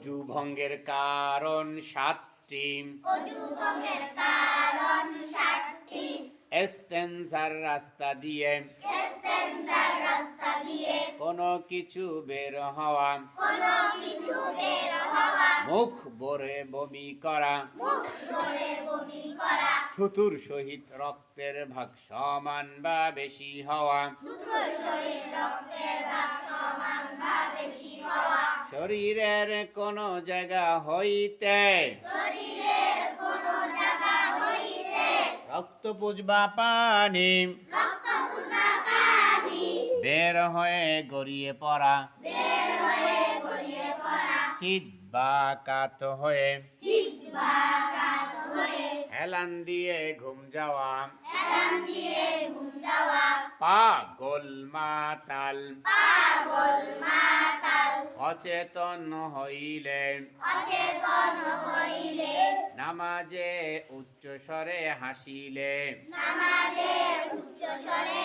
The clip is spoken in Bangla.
অজু ভঙ্গের কারণ সাতটি। এস্তেঞ্জার রাস্তা দিয়ে। কোনো কিছু বের হওয়া। বের মুখ ভরে করা। বমি করা। থুতুর সহিত রক্তের ভাগ সমান বা বেশি হওয়া। শরীরের কোনো জায়গা হইতে। রক্ত পুজবা পানি। বের হয়ে গড়িয়ে পড়া। চিত বা কাত হয়ে। হেলান দিয়ে ঘুম যাওয়া। পাগল মাতাল। পাগল মাতাল অচেতন হইলে অচেতন হইলে নামাজে উচ্চ স্বরে হাসিলে নামাজে উচ্চ স্বরে